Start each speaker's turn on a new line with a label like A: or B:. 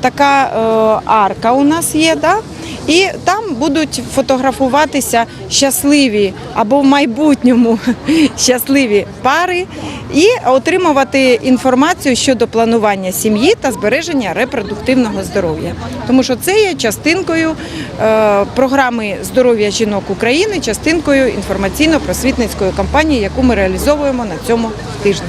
A: Така е, арка у нас є, да? і там будуть фотографуватися щасливі або в майбутньому щасливі пари і отримувати інформацію щодо планування сім'ї та збереження репродуктивного здоров'я. Тому що це є частинкою е, програми здоров'я жінок України, частинкою інформаційно-просвітницької кампанії, яку ми реалізовуємо на цьому тижні.